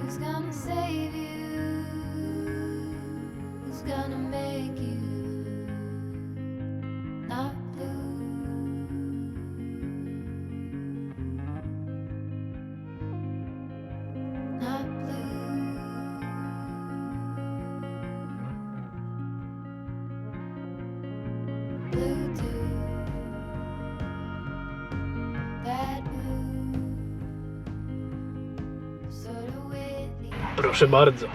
Who's gonna save you? Who's gonna make you Proszę bardzo.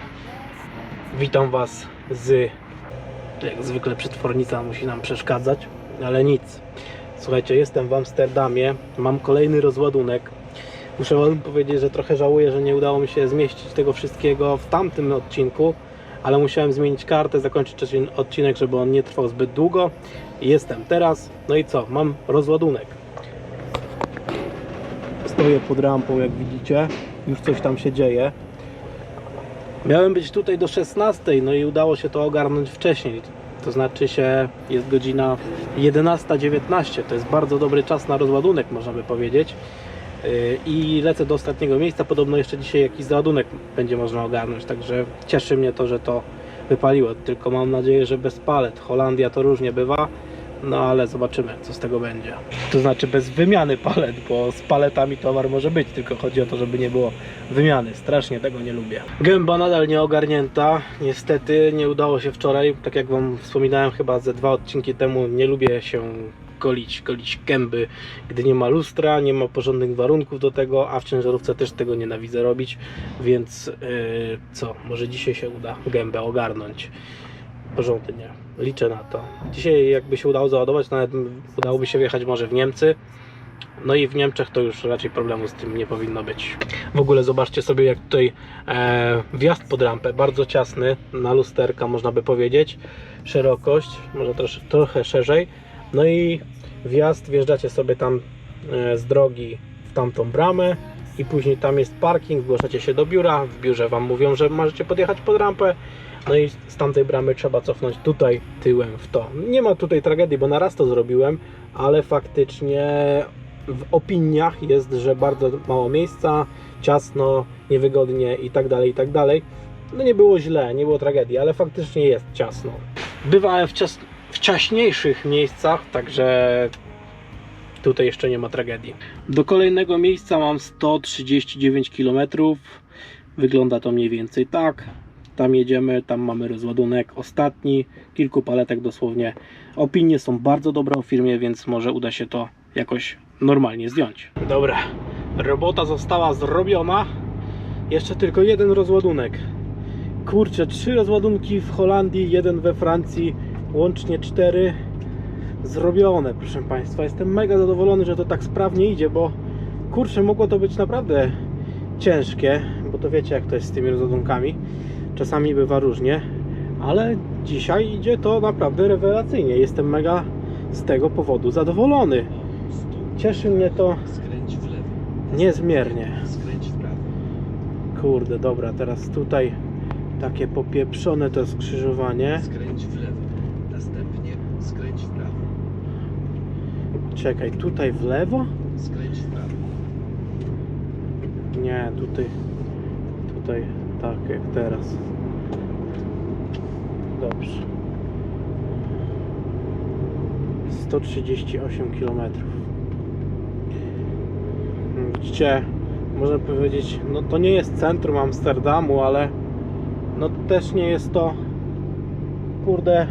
Witam Was z. Jak zwykle przetwornica musi nam przeszkadzać, ale nic. Słuchajcie, jestem w Amsterdamie, mam kolejny rozładunek. Muszę Wam powiedzieć, że trochę żałuję, że nie udało mi się zmieścić tego wszystkiego w tamtym odcinku, ale musiałem zmienić kartę, zakończyć odcinek, żeby on nie trwał zbyt długo. Jestem teraz. No i co? Mam rozładunek. Stoję pod rampą, jak widzicie. Już coś tam się dzieje. Miałem być tutaj do 16, no i udało się to ogarnąć wcześniej. To znaczy się jest godzina 11.19. To jest bardzo dobry czas na rozładunek, można by powiedzieć. Yy, I lecę do ostatniego miejsca. Podobno jeszcze dzisiaj jakiś załadunek będzie można ogarnąć, także cieszy mnie to, że to wypaliło. Tylko mam nadzieję, że bez palet. Holandia to różnie bywa. No ale zobaczymy, co z tego będzie. To znaczy bez wymiany palet, bo z paletami towar może być, tylko chodzi o to, żeby nie było wymiany. Strasznie tego nie lubię. Gęba nadal nie ogarnięta. Niestety nie udało się wczoraj. Tak jak Wam wspominałem chyba ze dwa odcinki temu, nie lubię się golić, golić gęby, gdy nie ma lustra, nie ma porządnych warunków do tego, a w ciężarówce też tego nienawidzę robić, więc yy, co, może dzisiaj się uda gębę ogarnąć porządnie. Liczę na to. Dzisiaj jakby się udało załadować, nawet udałoby się wjechać może w Niemcy. No i w Niemczech to już raczej problemu z tym nie powinno być. W ogóle zobaczcie sobie jak tutaj e, wjazd pod rampę, bardzo ciasny, na lusterka można by powiedzieć. Szerokość, może trosz, trochę szerzej. No i wjazd, wjeżdżacie sobie tam e, z drogi w tamtą bramę i później tam jest parking, zgłaszacie się do biura, w biurze Wam mówią, że możecie podjechać pod rampę, no i z tamtej bramy trzeba cofnąć tutaj tyłem w to. Nie ma tutaj tragedii, bo na raz to zrobiłem, ale faktycznie w opiniach jest, że bardzo mało miejsca, ciasno, niewygodnie i tak dalej, i tak dalej. No nie było źle, nie było tragedii, ale faktycznie jest ciasno. Bywałem w, cias- w ciaśniejszych miejscach, także tutaj jeszcze nie ma tragedii. Do kolejnego miejsca mam 139 km. Wygląda to mniej więcej tak. Tam jedziemy, tam mamy rozładunek ostatni, kilku paletek dosłownie. Opinie są bardzo dobre o firmie, więc może uda się to jakoś normalnie zdjąć. Dobra, robota została zrobiona. Jeszcze tylko jeden rozładunek. Kurczę, trzy rozładunki w Holandii, jeden we Francji, łącznie cztery zrobione, proszę Państwa. Jestem mega zadowolony, że to tak sprawnie idzie, bo kurczę, mogło to być naprawdę ciężkie, bo to wiecie jak to jest z tymi rozładunkami. Czasami bywa różnie, ale dzisiaj idzie to naprawdę rewelacyjnie. Jestem mega z tego powodu zadowolony. Cieszy mnie to niezmiernie. Kurde, dobra, teraz tutaj takie popieprzone to skrzyżowanie. Skręć w lewo. Następnie skręć w prawo. Czekaj, tutaj w lewo? Skręć w prawo. Nie, tutaj, tutaj tak jak teraz. Dobrze. 138 km. Widzicie, można powiedzieć, no to nie jest centrum Amsterdamu, ale no też nie jest to kurde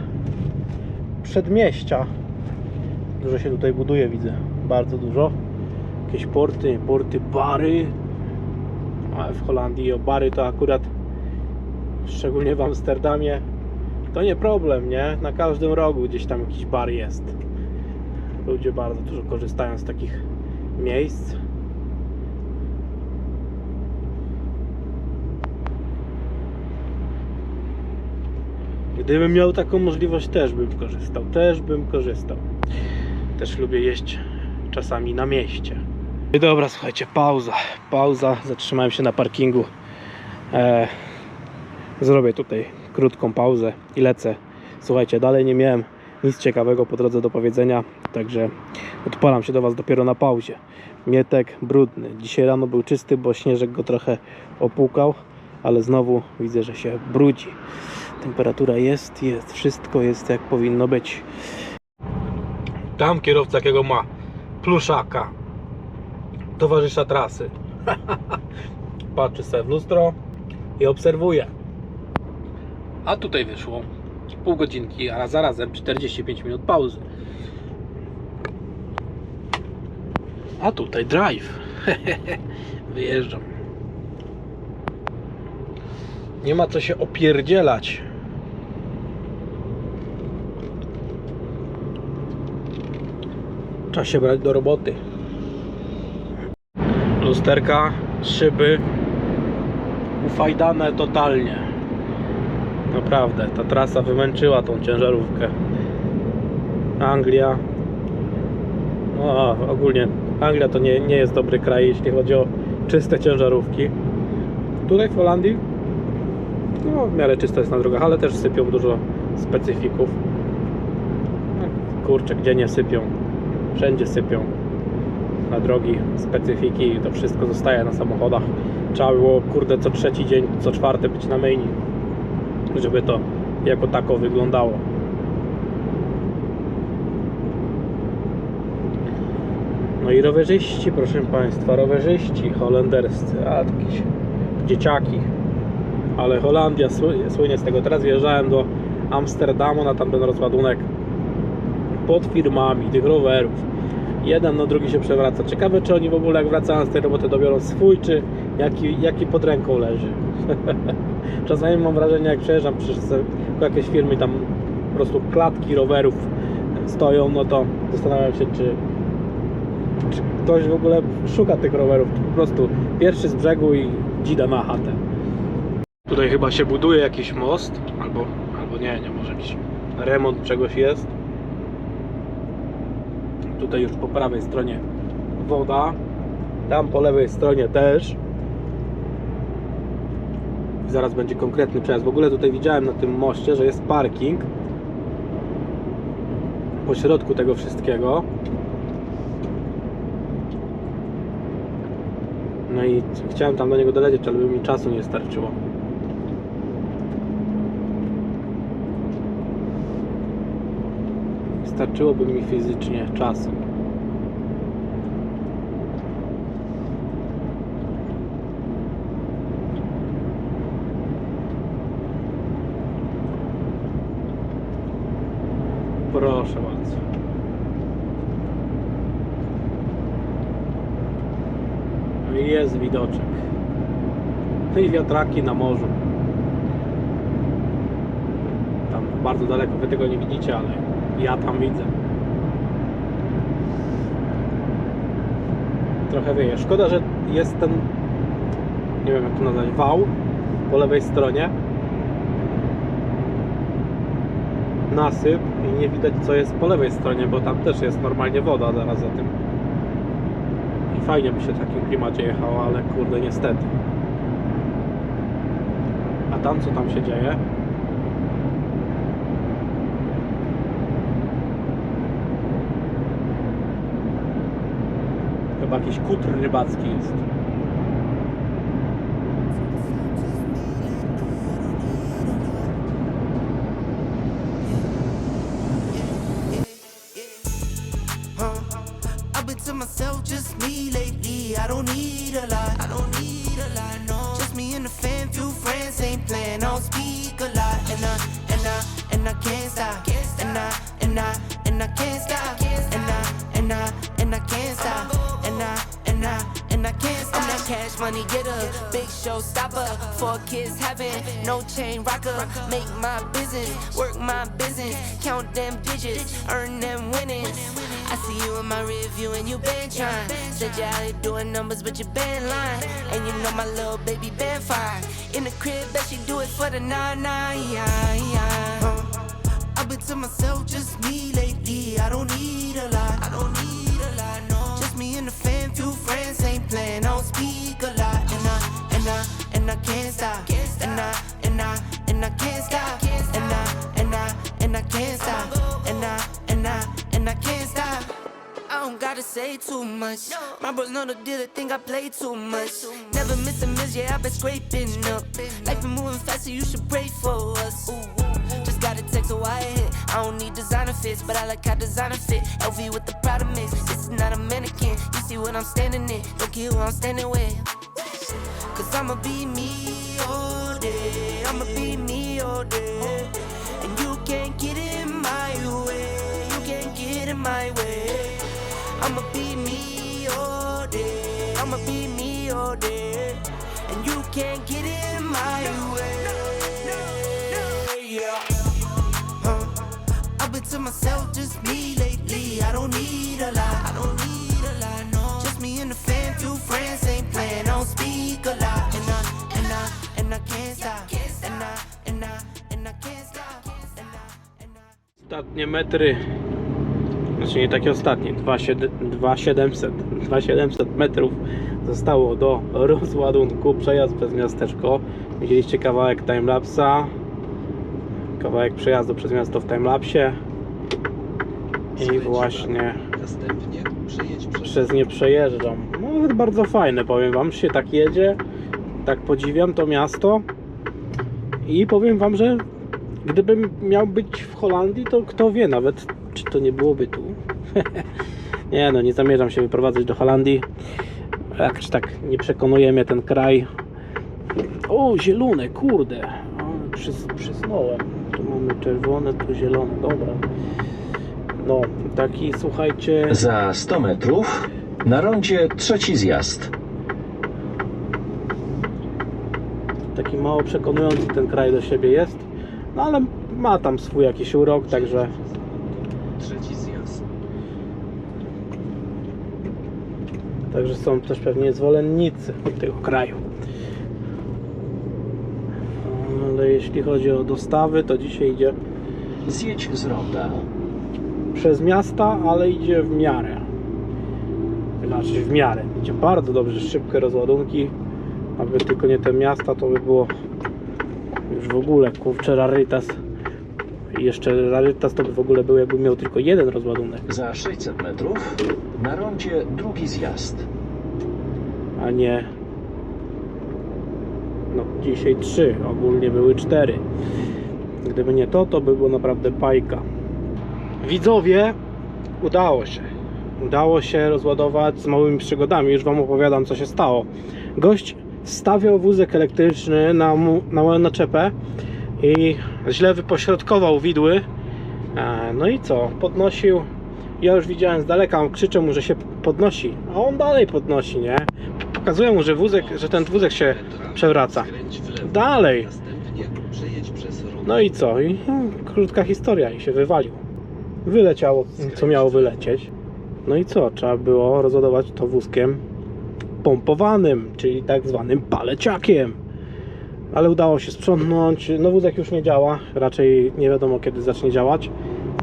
przedmieścia. Dużo się tutaj buduje, widzę. Bardzo dużo. Jakieś porty, porty, bary, ale w Holandii o bary to akurat szczególnie w Amsterdamie to nie problem, nie? Na każdym rogu gdzieś tam jakiś bar jest. Ludzie bardzo dużo korzystają z takich miejsc. Gdybym miał taką możliwość, też bym korzystał. Też bym korzystał. Też lubię jeść czasami na mieście. I dobra, słuchajcie, pauza. Pauza. Zatrzymałem się na parkingu. E, zrobię tutaj krótką pauzę i lecę. Słuchajcie, dalej nie miałem nic ciekawego po drodze do powiedzenia, także odpalam się do Was dopiero na pauzie. Mietek brudny. Dzisiaj rano był czysty, bo śnieżek go trochę opłukał, ale znowu widzę, że się brudzi. Temperatura jest, jest, wszystko jest jak powinno być. Tam kierowca jakiego ma pluszaka, towarzysza trasy. Patrzy sobie w lustro i obserwuje. A tutaj wyszło pół godzinki, a zarazem 45 minut pauzy. A tutaj drive. Wyjeżdżam. Nie ma co się opierdzielać. Trzeba się brać do roboty. Lusterka, szyby ufajdane totalnie. Naprawdę, ta trasa wymęczyła tą ciężarówkę. Anglia. Ogólnie Anglia to nie, nie jest dobry kraj, jeśli chodzi o czyste ciężarówki. Tutaj w Holandii no, w miarę czysta jest na drogach, ale też sypią dużo specyfików. No, Kurczę, gdzie nie sypią? Wszędzie sypią. Na drogi, specyfiki, to wszystko zostaje na samochodach. Trzeba było, kurde, co trzeci dzień, co czwarty być na myjni żeby to jako tako wyglądało. No i rowerzyści, proszę Państwa, rowerzyści holenderscy, a jakieś dzieciaki. Ale Holandia sły- słynie z tego. Teraz wjeżdżałem do Amsterdamu na tamten rozładunek pod firmami tych rowerów. Jeden na drugi się przewraca. Ciekawe, czy oni w ogóle jak wracają z tej roboty dobiorą swój, czy jaki, jaki pod ręką leży. Czasami mam wrażenie, jak przejeżdżam przez jakieś firmy tam po prostu klatki rowerów stoją, no to zastanawiam się, czy, czy ktoś w ogóle szuka tych rowerów. Czy po prostu pierwszy z brzegu i dzida na chatę. Tutaj chyba się buduje jakiś most, albo, albo nie, nie może być. Remont czegoś jest. Tutaj już po prawej stronie woda. Tam po lewej stronie też. Zaraz będzie konkretny przejazd. W ogóle tutaj widziałem na tym moście, że jest parking po środku tego wszystkiego. No i chciałem tam do niego dolecieć, ale by mi czasu nie starczyło. Starczyłoby mi fizycznie czasu. Proszę bardzo. Jest widoczek. I wiatraki na morzu. Tam bardzo daleko wy tego nie widzicie, ale ja tam widzę. Trochę wieje. Szkoda, że jest ten nie wiem jak to nazwać, wał po lewej stronie. Nasyp i nie widać co jest po lewej stronie, bo tam też jest normalnie woda zaraz za tym. I fajnie by się w takim klimacie jechało, ale kurde niestety. A tam co tam się dzieje? Jakiś kutr rybacki jest. Make my business, work my business, count them digits, earn them winnings. I see you in my review and you been trying. Said you out here doing numbers, but you been lying. And you know my little baby been fine. In the crib, bet she do it for the nine nine. Yeah, yeah. Uh, been to myself, just me lately. I don't need a lot. I don't need a lot, no. Just me and the fam, few friends ain't playing. I don't speak a lot, and I and I and I can't stop. And I and I and I can't stop. And I and I and I can't stop. And I and I and I can't stop. I don't gotta say too much. My bros know the deal, they think I play too much. Never miss a miss, yeah, I've been scraping up. Life been moving faster, you should pray for us. Just gotta text a wire hit. I don't need designer fits, but I like how designer fit. LV with the Prada mix. This is not a mannequin. You see what I'm standing in. Don't care who I'm standing with. Cause I'ma be me all day. I'ma be me day. And you can't get in my way. You can't get in my way. I'ma be me all day. I'ma be me all day. And you can't get in my way. Yeah. Huh. I've been to myself, just me lately. I don't need a lot. I don't need a lot, no. Just me and the fam, few friends ain't playing. I don't speak a lot. And Ostatnie metry, znaczy nie takie ostatnie, 2700 2700 metrów zostało do rozładunku, przejazd przez miasteczko. Widzieliście kawałek timelapsa, kawałek przejazdu przez miasto w timelapsie i właśnie przejedź przez nie przejeżdżam. No nawet bardzo fajne, powiem wam, że się tak jedzie, tak podziwiam to miasto. I powiem wam, że gdybym miał być w Holandii, to kto wie nawet, czy to nie byłoby tu. nie no, nie zamierzam się wyprowadzać do Holandii. Jakoś tak nie przekonuje mnie ten kraj. O, zielone, kurde. O, Przys, przysnąłem. Tu mamy czerwone, tu zielone, dobra. No, taki słuchajcie. Za 100 metrów na rondzie trzeci zjazd. taki mało przekonujący ten kraj do siebie jest, no ale ma tam swój jakiś urok, także trzeci zjazd. także są też pewnie zwolennicy tego kraju. Ale jeśli chodzi o dostawy, to dzisiaj idzie Zjedź z ronda. przez miasta, ale idzie w miarę. Znaczy w miarę. Idzie bardzo dobrze, szybkie rozładunki. Aby tylko nie te miasta, to by było już w ogóle kurczę rarytas. I jeszcze rarytas to by w ogóle był, jakby miał tylko jeden rozładunek, Za 600 metrów na rondzie drugi zjazd. a nie. No, dzisiaj trzy, ogólnie były cztery. Gdyby nie to, to by było naprawdę bajka. Widzowie, udało się. Udało się rozładować z małymi przygodami. Już Wam opowiadam, co się stało. Gość stawiał wózek elektryczny na, na moją naczepę i źle wypośrodkował widły. E, No i co? Podnosił. Ja już widziałem z daleka, krzyczę mu, że się podnosi, a on dalej podnosi, nie? Pokazuję mu, że wózek, że ten wózek się przewraca. Dalej. No i co? I hmm, krótka historia i się wywalił. Wyleciało, co miało wylecieć. No i co? Trzeba było rozładować to wózkiem pompowanym, czyli tak zwanym paleciakiem. Ale udało się sprzątnąć. No wózek już nie działa. Raczej nie wiadomo kiedy zacznie działać.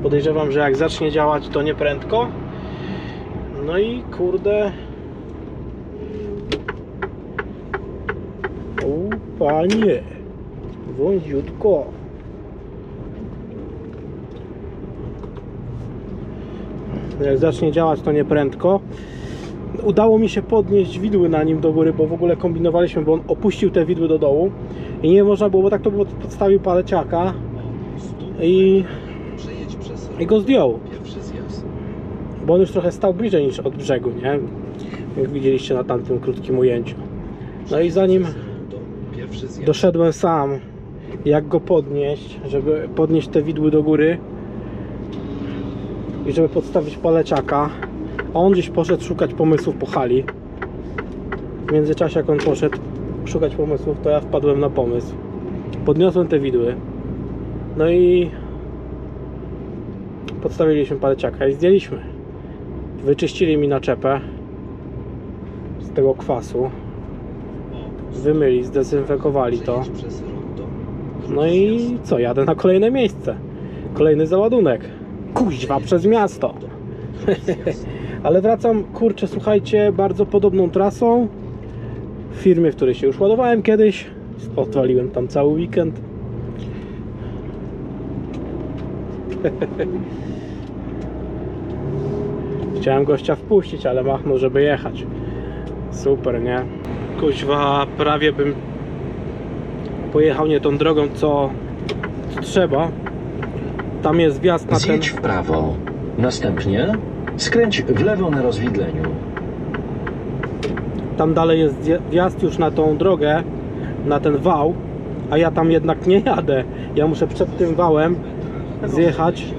Podejrzewam, że jak zacznie działać, to nie prędko. No i kurde. O panie. Wąziutko. Jak zacznie działać, to nie prędko. Udało mi się podnieść widły na nim do góry, bo w ogóle kombinowaliśmy, bo on opuścił te widły do dołu i nie można było, bo tak to było, podstawił paleciaka O 100 i, i go zdjął, bo on już trochę stał bliżej niż od brzegu, nie? Jak widzieliście na tamtym krótkim ujęciu. No i zanim doszedłem sam, jak go podnieść, żeby podnieść te widły do góry i żeby podstawić paleciaka. On gdzieś poszedł szukać pomysłów po hali. W międzyczasie jak on poszedł szukać pomysłów, to ja wpadłem na pomysł. Podniosłem te widły. No i podstawiliśmy paleciaka i zdjęliśmy. Wyczyścili mi naczepę z tego kwasu. Wymyli, zdezynfekowali to. No i co, jadę na kolejne miejsce. Kolejny załadunek. Kuźwa przez miasto. Ale wracam, kurczę, słuchajcie, bardzo podobną trasą. W firmie, w której się już ładowałem kiedyś. Odwaliłem tam cały weekend. Chciałem gościa wpuścić, ale machnął, żeby jechać. Super, nie? Kuźwa, prawie bym pojechał nie tą drogą, co, trzeba. Tam jest wjazd na ten... Zjedź w prawo. Następnie skręć w lewo na rozwidleniu. Tam dalej jest wjazd już na tą drogę, na ten wał, a ja tam jednak nie jadę. Ja muszę przed tym wałem zjechać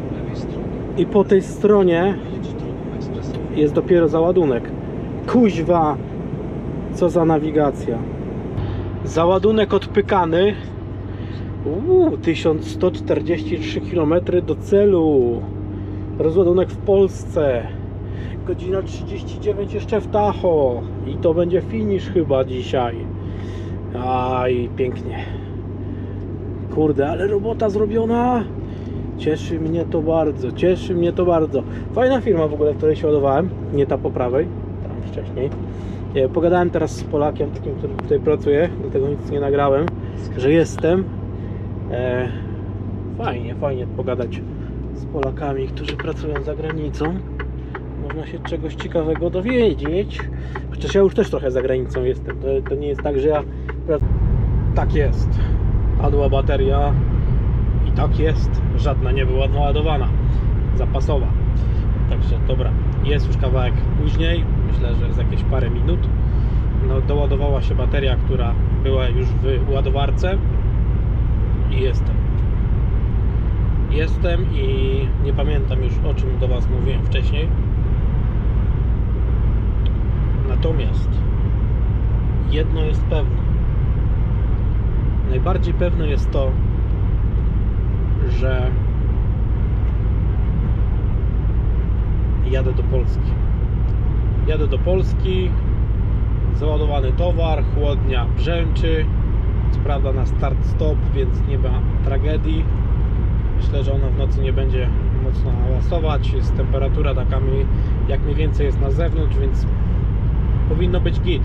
i po tej stronie jest dopiero załadunek. Kuźwa, co za nawigacja. Załadunek odpykany. Uuu, 1143 km do celu. Rozładunek w Polsce. Godzina 39 jeszcze w Tacho. I to będzie finish chyba dzisiaj. Aj, pięknie. Kurde, ale robota zrobiona. Cieszy mnie to bardzo, cieszy mnie to bardzo. Fajna firma w ogóle, w której się ładowałem. Nie ta po prawej, tam wcześniej. E, Pogadałem teraz z Polakiem, takim, który tutaj pracuje, dlatego nic nie nagrałem, że jestem. E, fajnie, fajnie pogadać z Polakami, którzy pracują za granicą. Można się czegoś ciekawego dowiedzieć. Chociaż ja już też trochę za granicą jestem. To, to nie jest tak, że ja. Tak jest. Padła bateria i tak jest. Żadna nie była naładowana. Zapasowa. Także dobra. Jest już kawałek później. Myślę, że z jakieś parę minut. No, doładowała się bateria, która była już w ładowarce. I jestem. Jestem i nie pamiętam już o czym do Was mówiłem wcześniej. Natomiast jedno jest pewne. Najbardziej pewne jest to, że jadę do Polski. Jadę do Polski, załadowany towar, chłodnia brzęczy. Co prawda na start stop, więc nie ma tragedii. Myślę, że ona w nocy nie będzie mocno hałasować. Jest temperatura taka mi, jak mniej więcej jest na zewnątrz, więc powinno być git.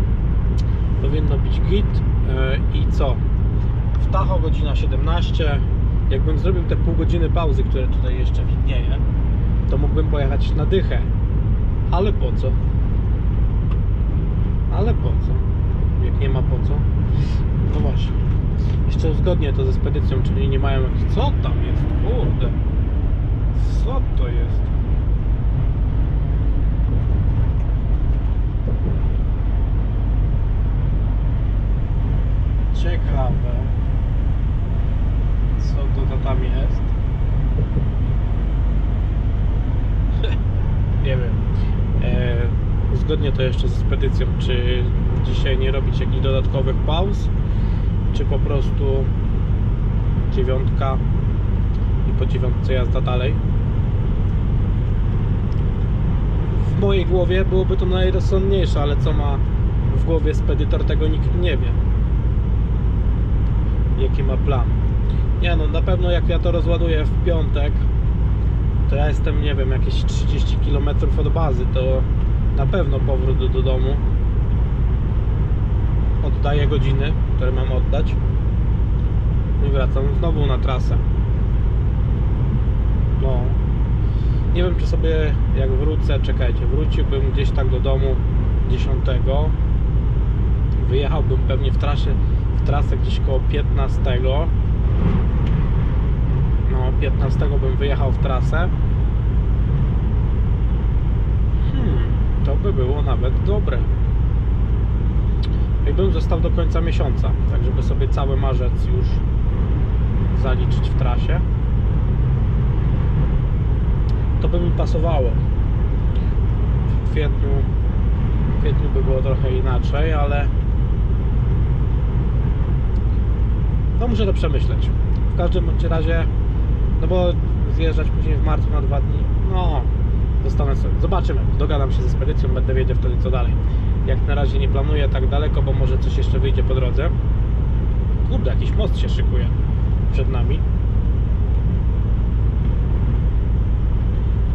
powinno być git. E, I co? W Tacho godzina 17. Jakbym zrobił te pół godziny pauzy, które tutaj jeszcze widnieje, to mógłbym pojechać na dychę. Ale po co? Ale po co? Jak nie ma po co? No właśnie. Jeszcze uzgodnię to ze spedycją, czyli nie mają. Co tam jest? Kurde. Co to jest? Ciekawe. Co to, tam jest? nie wiem. E, uzgodnię to jeszcze ze spedycją, czy dzisiaj nie robić jakichś dodatkowych pauz, czy po prostu dziewiątka i po dziewiątce jazda dalej. W mojej głowie byłoby to najrozsądniejsze, ale co ma w głowie spedytor, tego nikt nie wie. Jaki ma plan. Nie no, na pewno jak ja to rozładuję w piątek, to ja jestem, nie wiem, jakieś 30 km od bazy, to na pewno powrót do, do domu. Oddaję godziny, które mam oddać i wracam znowu na trasę. No. Nie wiem, czy sobie jak wrócę, czekajcie, wróciłbym gdzieś tak do domu 10. Wyjechałbym pewnie w trasie, w trasę gdzieś koło 15. No, 15 bym wyjechał w trasę. Hmm, to by było nawet dobre. I bym został do końca miesiąca, tak żeby sobie cały marzec już zaliczyć w trasie. To by mi pasowało. W kwietniu, w kwietniu by było trochę inaczej, ale no muszę to przemyśleć. W każdym razie, no bo zjeżdżać później w marcu na dwa dni, no dostanę sobie. Zobaczymy, dogadam się ze spedycją, będę wiedział wtedy co dalej. Jak na razie nie planuję tak daleko, bo może coś jeszcze wyjdzie po drodze. Kurde, jakiś most się szykuje przed nami.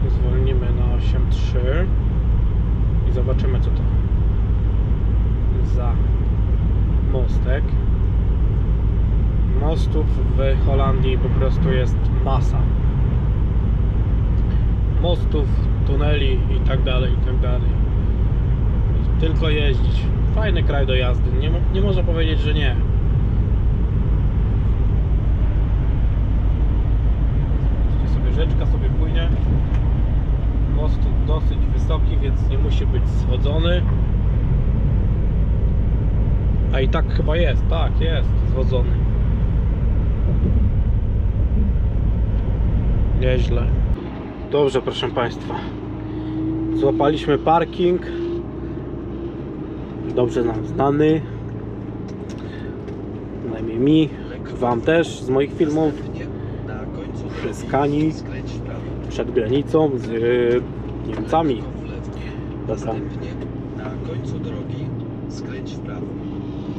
Zwolnimy na 8.3 i zobaczymy co to za mostek. Mostów w Holandii po prostu jest masa mostów tuneli i tak dalej, i tak dalej. Tylko jeździć. Fajny kraj do jazdy. Nie, nie można powiedzieć, że nie. Gdzie sobie rzeczka sobie płynie. Most dosyć wysoki, więc nie musi być schodzony. A i tak chyba jest, tak, jest zwodzony. Nieźle. Dobrze, proszę Państwa. Złapaliśmy parking. Dobrze nam znany. Najmniej mi, Wam też z moich filmów. Prawo. Przed granicą z y, Niemcami. Dobra.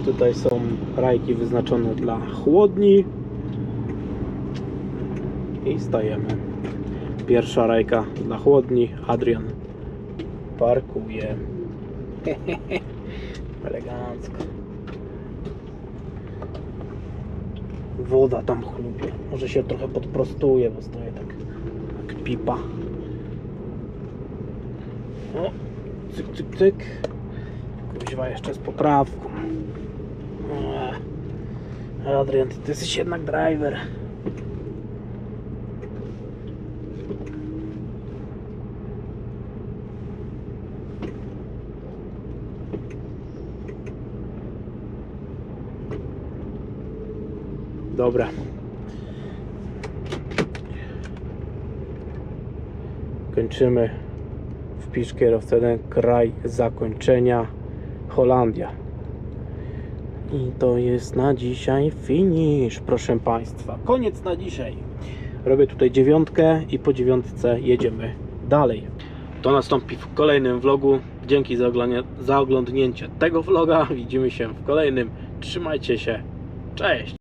Tutaj są rajki wyznaczone dla chłodni. I stajemy. Pierwsza rajka dla chłodni. Adrian parkuje. Elegancko. Woda tam chlubie. Może się trochę podprostuje, bo stoję tak jak pipa. O, cyk, cyk, cyk. Kuźwa jeszcze z poprawką. Adrian, ty jesteś jednak driver. Dobra. Kończymy wpisz kierowcę ten kraj zakończenia Holandia. I to jest na dzisiaj finish, proszę Państwa. Koniec na dzisiaj. Robię tutaj dziewiątkę i po dziewiątce jedziemy dalej. To nastąpi w kolejnym vlogu. Dzięki za za oglądnięcie tego vloga. Widzimy się w kolejnym. Trzymajcie się. Cześć!